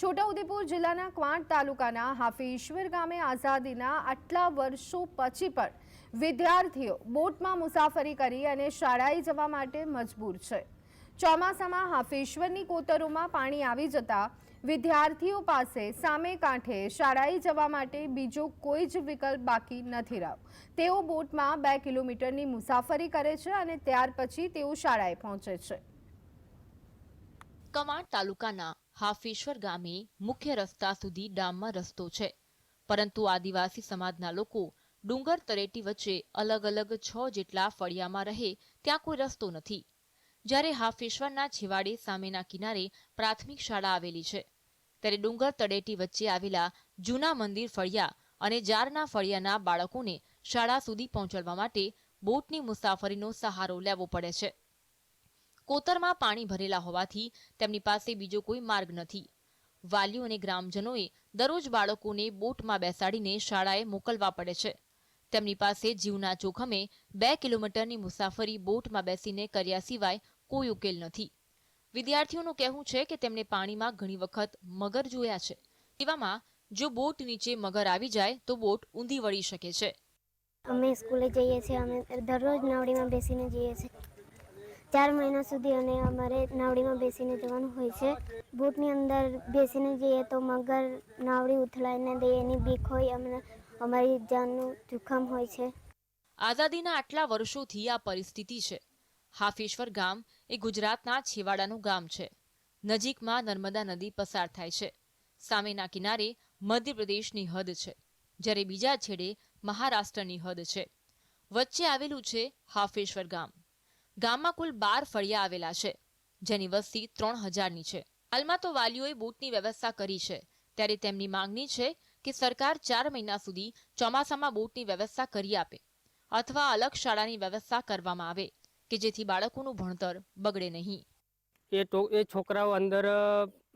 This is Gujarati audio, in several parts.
છોટાઉદેપુર જિલ્લાના ક્વાંટ તાલુકાના હાફેશ્વર ગામે આઝાદીના આટલા વર્ષો પછી પણ વિદ્યાર્થીઓ બોટમાં મુસાફરી કરી અને શાળાએ જવા માટે મજબૂર છે. ચોમાસામાં હાફેશ્વરની કોતરોમાં પાણી આવી જતા વિદ્યાર્થીઓ પાસે સામે કાંઠે શાળાએ જવા માટે બીજો કોઈ જ વિકલ્પ બાકી નથી રહ્યો. તેઓ બોટમાં બે કિલોમીટરની મુસાફરી કરે છે અને ત્યાર પછી તેઓ શાળાએ પહોંચે છે. કવાંટ તાલુકાના હાફેશ્વર ગામે મુખ્ય રસ્તા સુધી ડામમાં રસ્તો છે. પરંતુ આદિવાસી સમાજના લોકો ડુંગર તરેટી વચ્ચે અલગ અલગ છ જેટલા ફળિયામાં રહે ત્યાં કોઈ રસ્તો નથી. જ્યારે હાફેશ્વરના છેવાડે સામેના કિનારે પ્રાથમિક શાળા આવેલી છે. ત્યારે ડુંગર તળેટી વચ્ચે આવેલા જૂના મંદિર ફળિયા અને જારના ફળિયાના બાળકોને શાળા સુધી પહોંચાડવા માટે બોટની મુસાફરીનો સહારો લેવો પડે છે. કોતરમાં પાણી ભરેલા હોવાથી તેમની પાસે બીજો કોઈ માર્ગ નથી. વાલીઓ અને ગ્રામજનોએ દરરોજ બાળકોને બોટમાં બેસાડીને શાળાએ મોકલવા પડે છે. તેમની પાસે જીવના જોખમે બે કિલોમીટરની મુસાફરી બોટમાં બેસીને કર્યા સિવાય કોઈ ઉકેલ નથી. વિદ્યાર્થીઓનું કહેવું છે કે તેમણે પાણીમાં ઘણી વખત મગર જોયા છે. એવામાં જો બોટ નીચે મગર આવી જાય તો બોટ ઊંધી વળી શકે છે. અમે સ્કૂલે જઈએ છીએ, અમે દરરોજ નાવડીમાં બેસીને જઈએ છીએ. ચાર મહિના સુધી અને અમારે નાવડીમાં બેસીને જવાનું હોય છે. બોટની અંદર બેસીને જઈએ તો મગર નાવડી ઉથલાઈને દે, એની બીક હોય, અમને, અમારી જાનનું જોખમ હોય છે. આઝાદીના આટલા વર્ષોથી આ પરિસ્થિતિ છે. હાફેશ્વર ગામ એ ગુજરાતના છેવાડાનું ગામ છે. નજીકમાં નર્મદા નદી પસાર થાય છે. સામેના કિનારે મધ્યપ્રદેશની હદ છે. જ્યારે બીજા છેડે મહારાષ્ટ્રની હદ છે. વચ્ચે આવેલું છે હાફેશ્વર ગામ. ગામમાં કુલ બાર ફળિયા આવેલા છે, જેની વસ્તી ત્રણ હજારની છે. હાલમાં તો વાલીઓએ બોટની વ્યવસ્થા કરી છે. ત્યારે તેમની માંગણી છે કે સરકાર ચાર મહિના સુધી ચોમાસામાં બોટની વ્યવસ્થા કરી આપે અથવા અલગ શાળાની વ્યવસ્થા કરવામાં આવે, કે જેથી બાળકોનું ભણતર બગડે નહીં. એ તો એ છોકરાઓ અંદર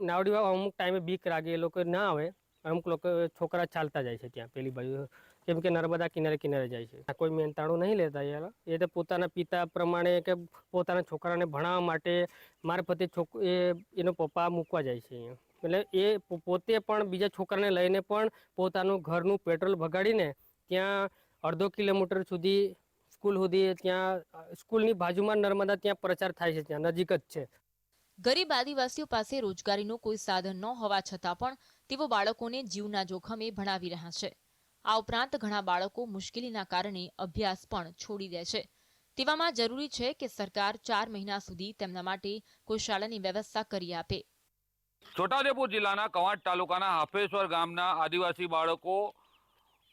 નાવડીમાં અમુક ટાઈમે બીક લાગે, એ લોકો ના આવે. અમુક લોકો છોકરા ચાલતા જાય છે ત્યાં, પેલી બાજુ. કેમ કે નર્મદા કિનારે કિનારે જાય છે. કોઈ મહેનતાણું નહીં લેતા યાર. એ તો પોતાના પિતા પ્રમાણે કે પોતાના છોકરાને ભણાવવા માટે મારફતે છોક એ, એનો પપ્પા મૂકવા જાય છે અહીંયા. એટલે એ પોતે પણ બીજા છોકરાને લઈને પણ પોતાનું ઘરનું પેટ્રોલ ભગાડીને ત્યાં અડધો કિલોમીટર સુધી સ્કૂલ સુધી ત્યાં, સ્કૂલની બાજુમાં નર્મદા ત્યાં પ્રચાર થાય છે, ત્યાં નજીક જ છે. ગરીબ આદિવાસીઓ પાસે રોજગારીનું કોઈ સાધન ન હોવા છતાં પણ તેઓ બાળકોને જીવના જોખમે ભણાવી રહ્યા છે. આ ઉપરાંત ઘણા બાળકો મુશ્કેલીના કારણે અભ્યાસ પણ છોડી દે છે. તેવામાં જરૂરી છે કે સરકાર ચાર મહિના સુધી તેમના માટે કોઈ શાળાની વ્યવસ્થા કરી આપે. છોટાઉદેપુર જિલ્લાના કવાંટ તાલુકાના હાફેશ્વર ગામના આદિવાસી બાળકો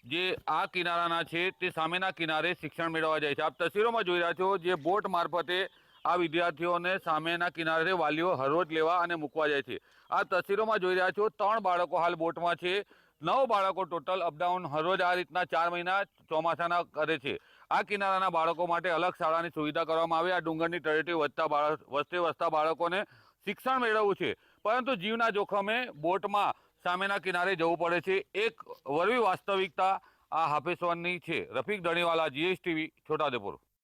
જે આ કિનારાના છે તે સામેના કિનારે શિક્ષણ મેળવવા જાય છે. આપ તસવીરોમાં જોઈ રહ્યા છો જે બોટ મારફતે આ વિદ્યાર્થીઓને સામેના કિનારે વાલીઓ હરરોજ લેવા અને મૂકવા જાય છે. આ તસવીરોમાં જોઈ રહ્યા છો ત્રણ બાળકો હાલ બોટમાં છે. નવ બાળકો ટોટલ અપડાઉન હરરોજ આ રીતના ચાર મહિના ચોમાસાના કરે છે. આ કિનારાના બાળકો માટે અલગ શાળાની સુવિધા કરવામાં આવી. આ ડુંગરની તળેટી વધતા બાળક, વસ્તે વસતા બાળકોને શિક્ષણ મેળવવું છે. પરંતુ જીવના જોખમે બોટમાં સામેના કિનારે જવું પડે છે. એક વરવી વાસ્તવિકતા આ હાફેશ્વરની છે. રફીક ધણીવાલા, જીએસટીવી, છોટાઉદેપુર.